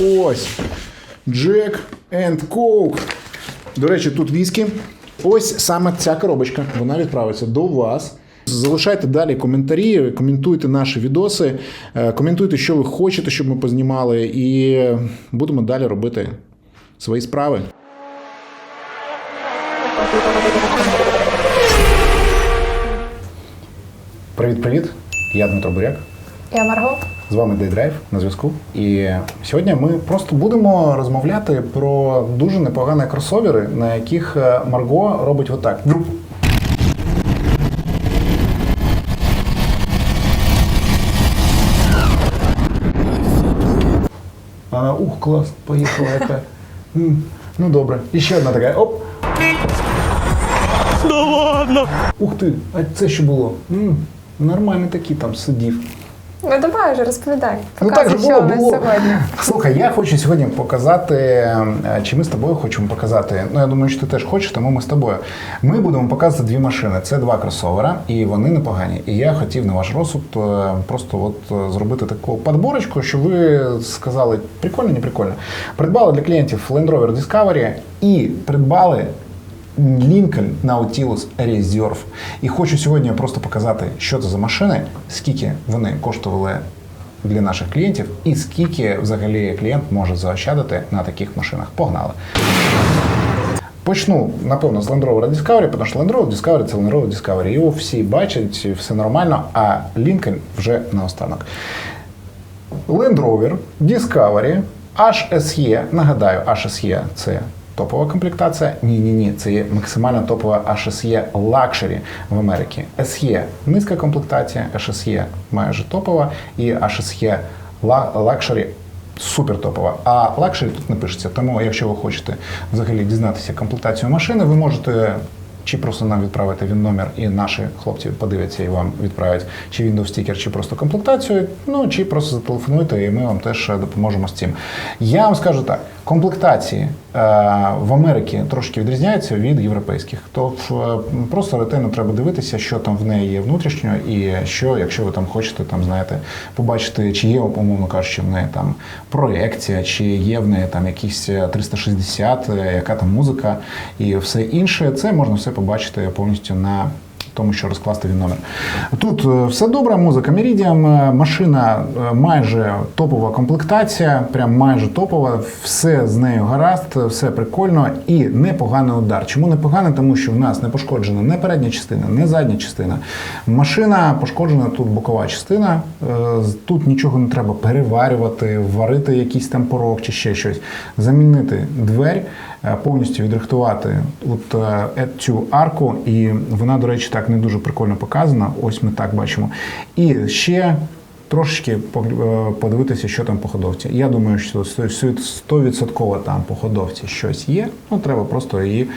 Ось. Джек and Coke. До речі, тут віскі. Ось саме ця коробочка. Вона відправиться до вас. Залишайте далі коментарі, коментуйте наші відоси, е, коментуйте, що ви хочете, щоб ми познімали, і будемо далі робити свої справи. Привіт-привіт! Я Дмитро Буряк. Я Марго. З вами Дейдрайв на зв'язку. І сьогодні ми просто будемо розмовляти про дуже непогані кросовери, на яких е, Марго робить отак. А, ух, клас, поїхала яка. Ну добре. І ще одна така. Оп. Да ладно. Ух ти, а це що було? М, Нормальний такий там сидів. Ну давай вже розповідай. Ну так же було, що було. сьогодні. Слухай, я хочу сьогодні показати, е, чи ми з тобою хочемо показати. Ну я думаю, що ти теж хочеш, тому ми з тобою. Ми будемо показувати дві машини. Це два кросовера, і вони непогані. І я хотів на ваш розсуд е, просто от е, зробити таку подборочку, що ви сказали, прикольно, не прикольно. Придбали для клієнтів Land Rover Discovery і придбали. Lincoln Nautilus Reserve. І хочу сьогодні просто показати, що це за машини, скільки вони коштували для наших клієнтів, і скільки взагалі клієнт може заощадити на таких машинах. Погнали! Почну, напевно, з Land Rover Discovery, тому що Land Rover Discovery це Land Rover Discovery. Його всі бачать, все нормально, а Lincoln вже наостанок. Land Rover Discovery HSE, нагадаю, HSE – це топова комплектація. Ні, ні, ні, це є максимально топова HSE Luxury в Америці. SE – низька комплектація, HSE майже топова, і HSE Ла- Luxury супер топова. А Luxury тут не пишеться. Тому, якщо ви хочете взагалі дізнатися комплектацію машини, ви можете чи просто нам відправити він номер, і наші хлопці подивляться і вам відправлять чи Windows стікер, чи просто комплектацію. Ну чи просто зателефонуйте, і ми вам теж допоможемо з цим. Я вам скажу так: комплектації е, в Америці трошки відрізняються від європейських. То е, просто ретельно треба дивитися, що там в неї є внутрішньо, і що, якщо ви там хочете, там знаєте, побачити, чи є, умовно кажучи, в неї там проекція, чи є в неї там якісь 360, е, яка там музика і все інше. Це можна все побачити повністю на. Тому що розкласти він номер. Тут е, все добре, музика Meridian, е, машина е, майже топова комплектація, прям майже топова, все з нею гаразд, все прикольно і непоганий удар. Чому непоганий? Тому що в нас не пошкоджена не передня частина, не задня частина. Машина пошкоджена тут бокова частина. Тут нічого не треба переварювати, варити якийсь там порог чи ще щось. Замінити двері, е, повністю відрихтувати от е, цю арку, і вона, до речі, так не дуже прикольно показана. Ось ми так бачимо. І ще. Трошечки е, подивитися, що там по ходовці. Я думаю, що 100% там по ходовці щось є. Ну треба просто її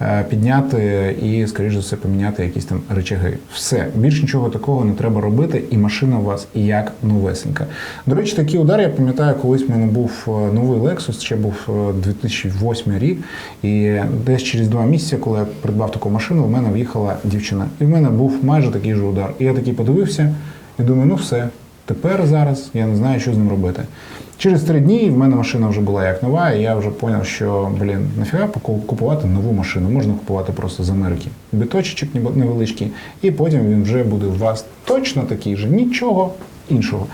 е, підняти і, скоріш за все, поміняти якісь там речаги. Все більш нічого такого не треба робити, і машина у вас як новесенька. До речі, такий удар я пам'ятаю, колись в мене був е, новий Lexus, ще був е, 2008 рік, і десь через два місяці, коли я придбав таку машину, в мене в'їхала дівчина, і в мене був майже такий же удар. І я такий подивився і думаю, ну все. Тепер зараз я не знаю, що з ним робити. Через три дні в мене машина вже була як нова, і я вже зрозумів, що блін, нафіга купувати нову машину. Можна купувати просто з Америки. Біточечок невеличкий, і потім він вже буде у вас точно такий же, нічого іншого.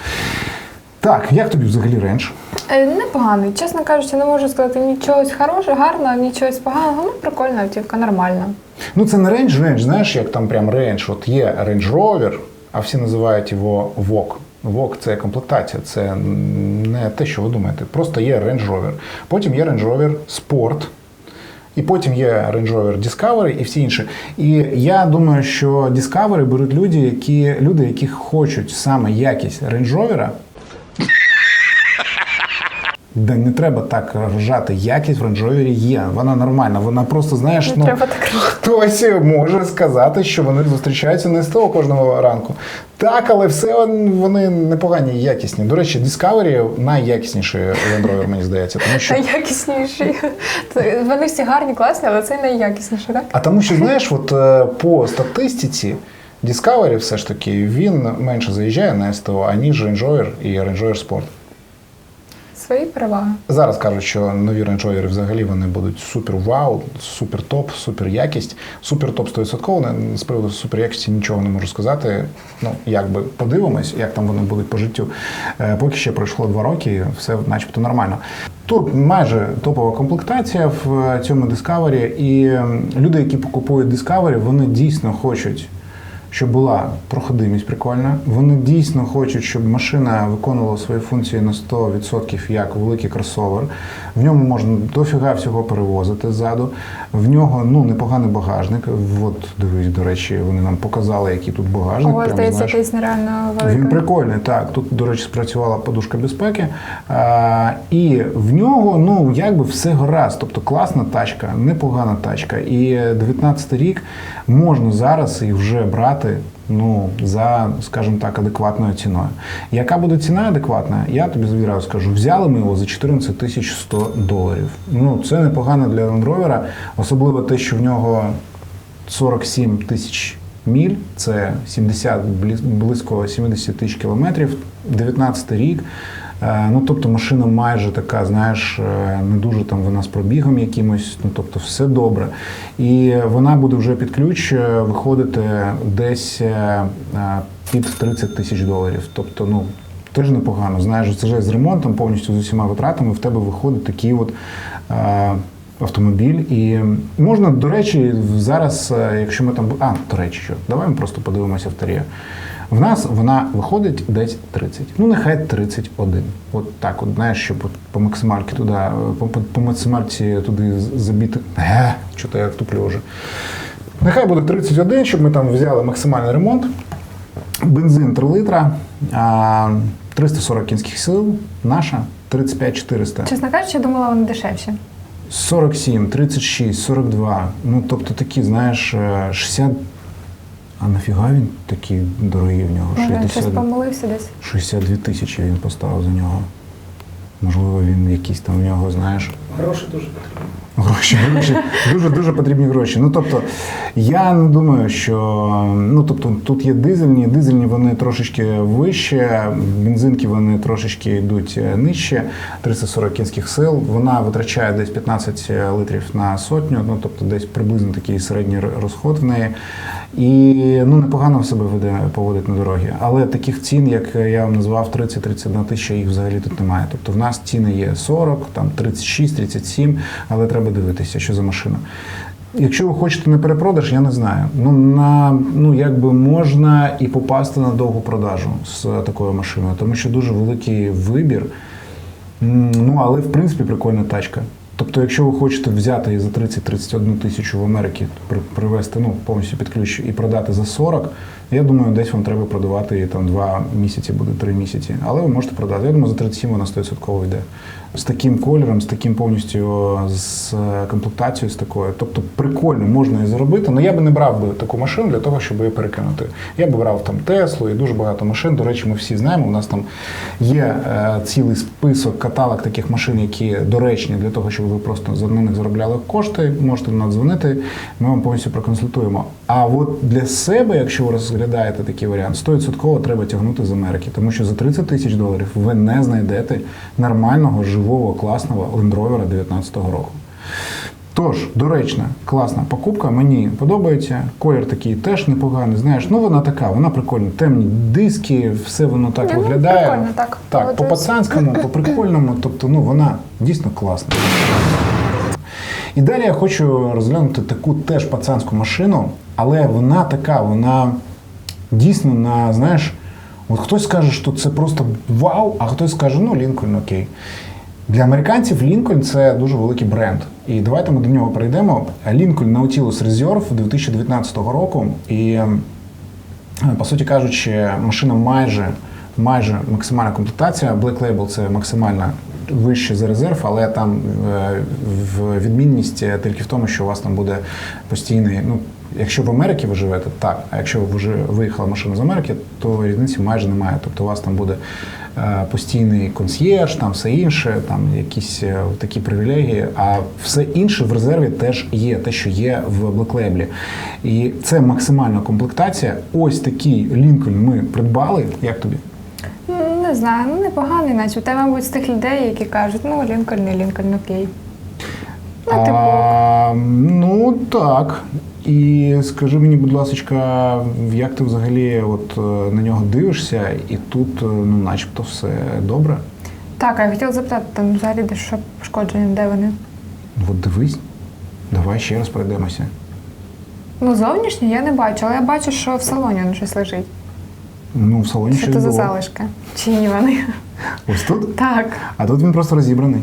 Так, як тобі взагалі ренж? Е, Непоганий. Чесно кажучи, не можу сказати нічого хорошого, гарного, нічого поганого. Ну, прикольна автівка, нормальна. Ну, це не рейндж, рейндж, знаєш, як там прям рейндж. От є Range Rover, а всі називають його VOG. VOG – це комплектація, це не те, що ви думаєте. Просто є Range Rover. Потім є Range Rover Sport. І потім є Range Rover Discovery і всі інші. І я думаю, що Discovery беруть люди, які, люди, які хочуть саме якість Range Rover, де не треба так ржати. Якість в Range Rover є. Вона нормальна. Вона просто, знаєш, Не ну, треба так. Хтось може сказати, що вони зустрічаються не з того кожного ранку. Так, але все вони непогані якісні. До речі, Discovery найякісніший Land Rover, мені здається. Тому що, Найякісніші. Це- Вони всі гарні, класні, але це найякісніші, так? а тому що, знаєш, от е, по статистиці Discovery все ж таки він менше заїжджає на СТО, аніж Range Rover і Range Rover Sport. Свої переваги. Зараз кажуть, що нові Range взагалі вони будуть супер вау, супер топ, супер якість. Супер топ 100%. Не- З приводу супер якісті нічого не можу сказати. Ну, як би подивимось, як там вони будуть по життю. Е, Поки ще пройшло два роки, все начебто нормально. Тут майже топова комплектація в цьому Discovery, і люди, які купують Discovery, вони дійсно хочуть щоб була проходимість прикольна. Вони дійсно хочуть, щоб машина виконувала свої функції на 100% як великий кросовер. В ньому можна дофіга всього перевозити ззаду. В нього ну непоганий багажник. От дивись, до речі, вони нам показали, який тут багажник. Вас Прям, здається, знаєш, якийсь нереально великий. він прикольний, так. Тут, до речі, спрацювала подушка безпеки. А, і в нього, ну, якби все гаразд. Тобто класна тачка, непогана тачка. І 19 рік можна зараз і вже брати. Ну, за, скажімо так, адекватною ціною. Яка буде ціна адекватна? Я тобі відразу скажу. Взяли ми його за 14 тисяч 100 доларів. Ну, це непогано для Land Rover, особливо те, що в нього 47 тисяч міль, це 70, близько 70 тисяч кілометрів, 19 рік. Е, Ну, тобто машина майже така, знаєш, е, не дуже там вона з пробігом якимось, ну тобто все добре. І вона буде вже під ключ е, виходити десь під 30 тисяч доларів. Тобто, ну, теж непогано. Знаєш, це вже з ремонтом, повністю з усіма витратами, в тебе виходить такий от. Автомобіль, і можна, до речі, зараз, якщо ми там. А, до речі, що, давай ми просто подивимося в авторію. В нас вона виходить десь 30. Ну, нехай 31. От так, от, знаєш, щоб от по максимальці туди, е, по, по, максимальці туди забіти. Ге, що то я туплю вже. Нехай буде 31, щоб ми там взяли максимальний ремонт. Бензин 3 литра, а, 340 кінських сил, наша 35-400. Чесно кажучи, я думала, вони дешевші. 47, 36, 42. Ну, тобто такі, знаєш, е, 60. А нафіга він такий дорогий в нього? Може, він щось 60, помилився десь. 62 тисячі він поставив за нього. Можливо, він якийсь там в нього, знаєш. Гроші дуже потрібні. Гроші, гроші, дуже дуже потрібні гроші. Ну тобто, я не думаю, що ну тобто тут є дизельні, дизельні вони трошечки вище, бензинки вони трошечки йдуть е, нижче, 340 кінських сил. Вона витрачає десь 15 литрів на сотню, ну тобто десь приблизно такий середній розход в неї. І ну непогано себе веде поводить на дорогі. Але таких цін, як я вам назвав, 30-31 тисяча, їх взагалі тут немає. Тобто в нас ціни є 40, там 36, 37, але треба дивитися, що за машина. Якщо ви хочете на перепродаж, я не знаю. Ну на ну якби можна і попасти на довгу продажу з такою машиною, тому що дуже великий вибір. Ну, але в принципі прикольна тачка. Тобто, якщо ви хочете взяти її за 30-31 тисячу в Америці, при- привезти ну, повністю під ключ і продати за 40, я думаю, десь вам треба продавати її там 2 місяці, буде 3 місяці. Але ви можете продати. Я думаю, за 37 вона 100% йде. З таким кольором, з таким повністю з е, комплектацією, з такою. Тобто прикольно, можна і заробити. але я би не брав би таку машину для того, щоб її перекинути. Я би брав там Теслу і дуже багато машин. До речі, ми всі знаємо. У нас там є е, цілий список, каталог таких машин, які доречні для того, щоб ви просто за них заробляли кошти. Можете до нас дзвонити, ми вам повністю проконсультуємо. А от для себе, якщо ви розглядаєте такий варіант, 100% треба тягнути з Америки, тому що за 30 тисяч доларів ви не знайдете нормального, живого, класного Rover 2019 року. Тож, доречна, класна покупка, мені подобається. Колір такий теж непоганий. Знаєш, ну вона така, вона прикольна. Темні диски, все воно так Ні, ну, виглядає. прикольно, так, Так, по пацанському, по прикольному, тобто, ну вона дійсно класна. І далі я хочу розглянути таку теж пацанську машину, але вона така, вона дійсно на, знаєш, от хтось скаже, що це просто вау, а хтось скаже, ну, Лінкольн окей. Для американців Лінкольн це дуже великий бренд. І давайте ми до нього перейдемо. Лінкольн Nautilus Reserve 2019 року. І е, по суті кажучи, машина майже, майже максимальна комплектація. Black Label це максимальна вище за резерв, але там е, в відмінність тільки в тому, що у вас там буде постійний. Ну, якщо в Америці ви живете, так. А якщо ви вже виїхала машина з Америки, то різниці майже немає. Тобто у вас там буде е, постійний консьєрж, там все інше, там якісь е, такі привілегії. А все інше в резерві теж є, те, що є в Black Label. І це максимальна комплектація. Ось такий Лінкольн ми придбали. Як тобі? Не знаю, ну непоганий, наче. Ти, мабуть, з тих людей, які кажуть, ну Лінкольн і Лінкольн, окей. Ну, типу, А, ну так. І скажи мені, будь ласка, як ти взагалі от е, на нього дивишся, і тут, е, ну, начебто, все добре. так, а я хотіла запитати, там взагалі де що пошкодження, де вони? От дивись, давай ще раз пройдемося. Ну, зовнішньо я не бачу, але я бачу, що в салоні воно щось лежить. Ну, в салоні Що щось це за було. залишки? Чиї вони? Ось тут. Так. А тут він просто розібраний.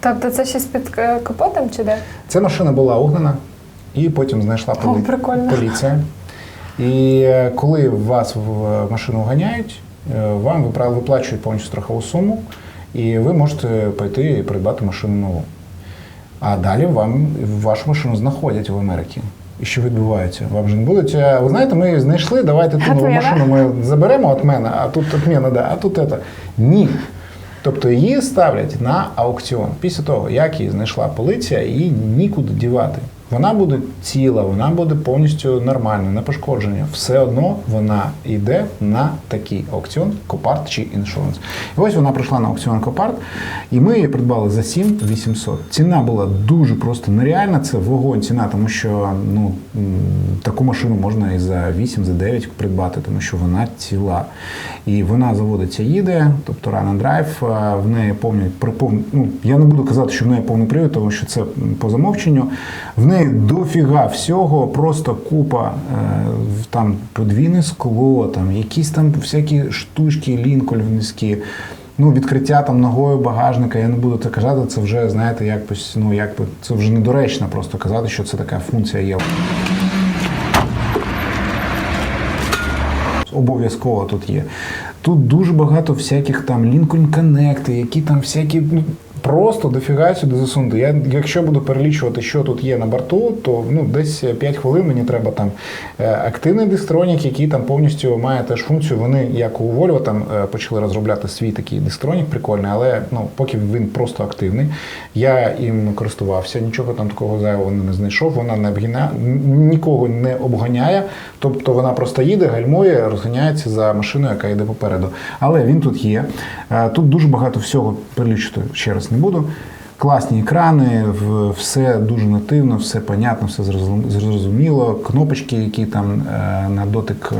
Тобто це щось під е, капотом чи де? Ця машина була огнена, і потім знайшла О, поліція. І е, коли вас в машину ганяють, е, вам виплачують повністю страхову суму, і ви можете пойти і придбати машину нову. А далі вам вашу машину знаходять в Америці. І що відбувається? Вам же не будуть. е, Ви знаєте, ми її знайшли, давайте ту нову машину ми заберемо від мене, а тут отмена, да, а тут це. Ні. Тобто її ставлять на аукціон. Після того, як її знайшла поліція, її нікуди дівати. Вона буде ціла, вона буде повністю нормальна, не пошкоджена. Все одно вона йде на такий аукціон Копарт чи іншуранс. І ось вона прийшла на аукціон Копарт, і ми її придбали за 7 800. Ціна була дуже просто нереальна. Це вогонь ціна, тому що ну таку машину можна і за 8, за 9 придбати, тому що вона ціла. І вона заводиться, їде, тобто run and drive, в неї повний припов... ну, я не буду казати, що в неї повний привід, тому що це по замовченню. В неї дофіга всього, просто купа, е, там подвійне скло, там якісь там всякі штучки лінкольнські. Ну, відкриття там ногою багажника, я не буду це казати, це вже, знаєте, якось, ну, якби, це вже недоречно просто казати, що це така функція є. Обов'язково тут є. Тут дуже багато всяких там Lincoln Connect, які там всякі. Ну, Просто дофіга сюди засунути. Я, якщо буду перелічувати, що тут є на борту, то ну, десь 5 хвилин мені треба там е, активний дистронік, який там повністю має теж функцію. Вони, як у Volvo, там е, почали розробляти свій такий дистронік прикольний, але ну, поки він просто активний. Я їм користувався, нічого там такого зайвого не знайшов. Вона не обгіна... нікого не обганяє, тобто вона просто їде, гальмує, розганяється за машиною, яка йде попереду. Але він тут є. Е, Тут дуже багато всього перелічити ще раз не буду. Класні екрани, все дуже нативно, все понятно, все зрозуміло. Кнопочки, які там е, на дотик е,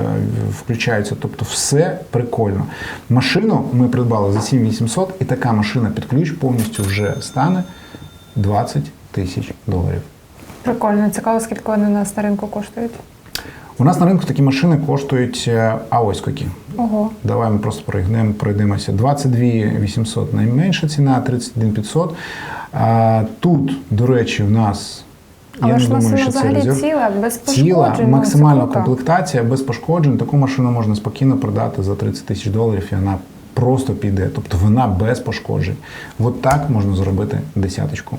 включаються, тобто все прикольно. Машину ми придбали за 7800, і така машина під ключ повністю вже стане 20 тисяч доларів. Прикольно, цікаво, скільки вони у нас на ринку коштують. У нас на ринку такі машини коштують, е, а ось які. Ого. Давай ми просто пройдемо, пройдемося. 22 800 найменша ціна, 31 500. А тут, до речі, в нас. Але ж машина що взагалі резерв. ціла, без пошкоджень. Ціла, ну, максимальна це комплектація, без пошкоджень. Таку машину можна спокійно продати за 30 тисяч доларів, і вона просто піде. Тобто вона без пошкоджень. От так можна зробити десяточку.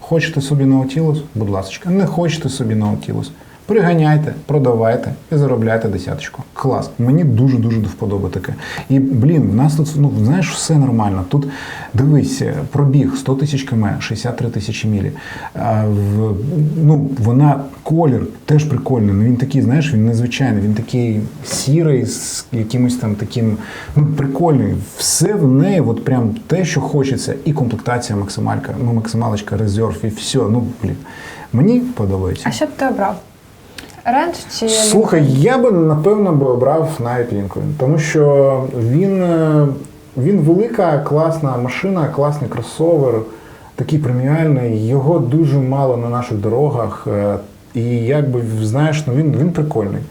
Хочете собі Наутілус? Будь ласка. Не хочете собі Наутілус? Приганяйте, продавайте і заробляйте десяточку. Клас. Мені дуже дуже до вподоби таке. І блін, в нас тут ну знаєш, все нормально. Тут дивись, пробіг 100 тисяч км, 63 тисячі мілі. А, в, ну, вона колір теж прикольний. Ну він такий, знаєш, він незвичайний, він такий сірий, з якимось там таким ну, прикольний. Все в неї, от прям те, що хочеться, і комплектація максималька, ну максималочка, резерв, і все. Ну блін. Мені подобається. А що б ти обрав? Ренч чи Слухай, я би напевно би обрав навіть Лінкольн, тому що він, е, він велика, класна машина, класний кросовер, такий преміальний. Його дуже мало на наших дорогах. е, І якби знаєш, ну він, він прикольний.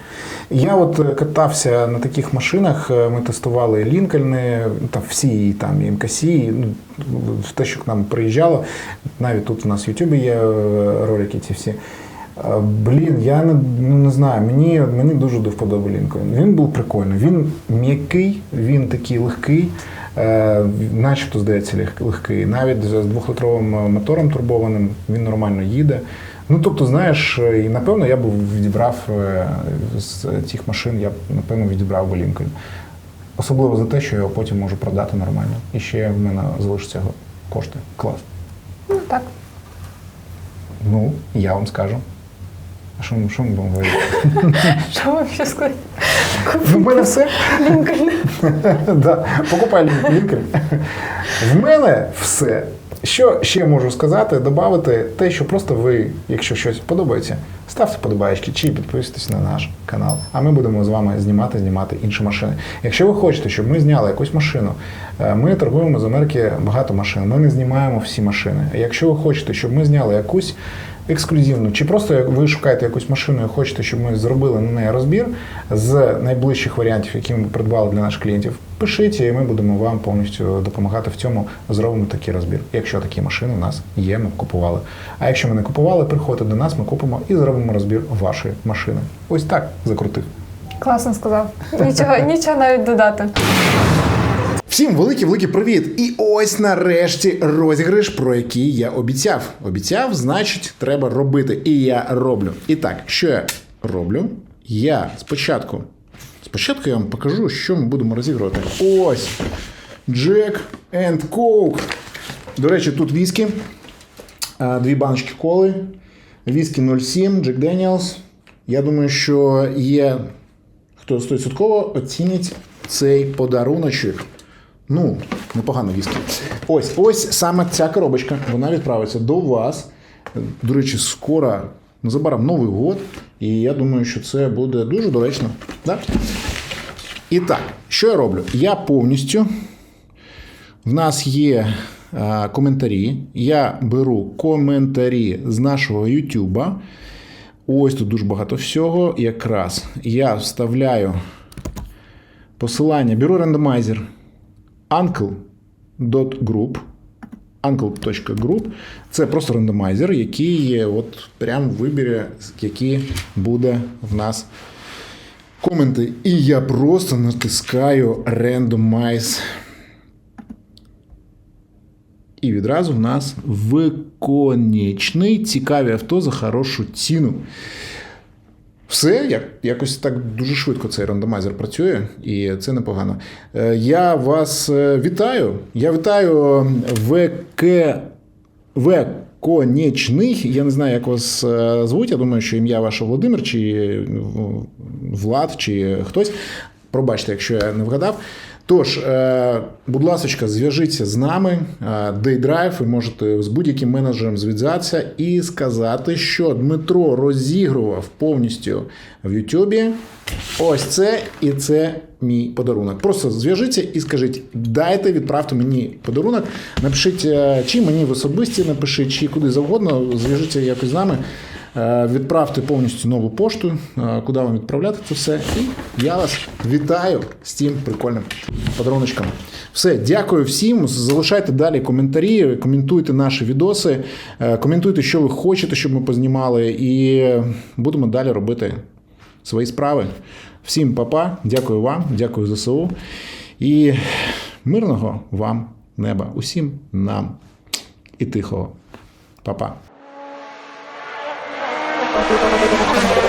Я от е, катався на таких машинах, ми тестували Лінкольни, там всі там і МКС, і, ну, в те, що к нам приїжджало. Навіть тут у нас в Ютубі є ролики ці всі. Блін, я не, ну, не знаю, мені, мені дуже до вподоби Лінкольн. Він був прикольний. Він м'який, він такий легкий, е, начебто здається лег- легкий. Навіть з двохлитровим е, мотором турбованим він нормально їде. Ну тобто, знаєш, е, і напевно я б відібрав е, з цих машин, я б напевно відібрав би Лінкольн. Особливо за те, що я його потім можу продати нормально. І ще в мене залишаться кошти. Клас. Ну так. Ну, я вам скажу. Що, ми- що ми будемо говорити? Що вам ще сказати? В мене все. да. Покупай лінкер. В мене все. Що ще можу сказати, додати те, що просто ви, якщо щось подобається, ставте подобаєчки чи підписуйтесь на наш канал. А ми будемо з вами знімати, знімати інші машини. Якщо ви хочете, щоб ми зняли якусь машину, е, ми торгуємо з Америки багато машин. Ми не знімаємо всі машини. Якщо ви хочете, щоб ми зняли якусь ексклюзивну, чи просто ви шукаєте якусь машину і хочете, щоб ми зробили на неї розбір з найближчих варіантів, які ми придбали для наших клієнтів, пишіть, і ми будемо вам повністю допомагати в цьому. Зробимо такий розбір. Якщо такі машини у нас є, ми купували. А якщо ми не купували, приходьте до нас, ми купимо і зробимо розбір вашої машини. Ось так закрутив. Класно сказав. Нічого, нічого навіть додати. Всім великий великий привіт! І ось нарешті розіграш, про який я обіцяв. Обіцяв, значить, треба робити. І я роблю. І так, що я роблю? Я спочатку. Спочатку я вам покажу, що ми будемо розігрувати. Ось Jack and Coke. До речі, тут віскі. Дві баночки коли. Віскі 07, Jack Daniels. Я думаю, що є хто 100% оцінить цей подаруночок. Ну, непогано віскі. Ось, ось саме ця коробочка. Вона відправиться до вас. До речі, скоро, незабаром Новий год. І я думаю, що це буде дуже доречно. Да? І так, що я роблю? Я повністю. В нас є е, коментарі. Я беру коментарі з нашого Ютуба. Ось тут дуже багато всього. Якраз я вставляю посилання, беру рандомайзер uncle.group uncle.group це просто рандомайзер, який є от прям вибере, який буде в нас коменти. І я просто натискаю randomize. І відразу в нас виконечний цікаві авто за хорошу ціну. Все, як, якось так дуже швидко цей рандомайзер працює, і це непогано. Е, Я вас е, вітаю. Я вітаю ВК. Конечний, я не знаю, як вас е, звуть. Я думаю, що ім'я ваше Володимир, чи е, Влад, чи хтось. Пробачте, якщо я не вгадав. Тож, е, будь ласка, зв'яжіться з нами, е, Daydrive, ви можете з будь-яким менеджером зв'язатися і сказати, що Дмитро розігрував повністю в Ютубі. Ось це і це мій подарунок. Просто зв'яжіться і скажіть, дайте, відправте мені подарунок. Напишіть, е, чи мені в особисті напишіть, чи куди завгодно. Зв'яжіться якось з нами. Е, Відправте повністю нову пошту, е, куди вам відправляти це все. І я вас вітаю з цим прикольним подаруночком. Все, дякую всім. Залишайте далі коментарі, коментуйте наші відоси, е, коментуйте, що ви хочете, щоб ми познімали, і будемо далі робити свої справи. Всім папа, дякую вам, дякую ЗСУ. І мирного вам неба. Усім нам і тихого. Па-па. 何?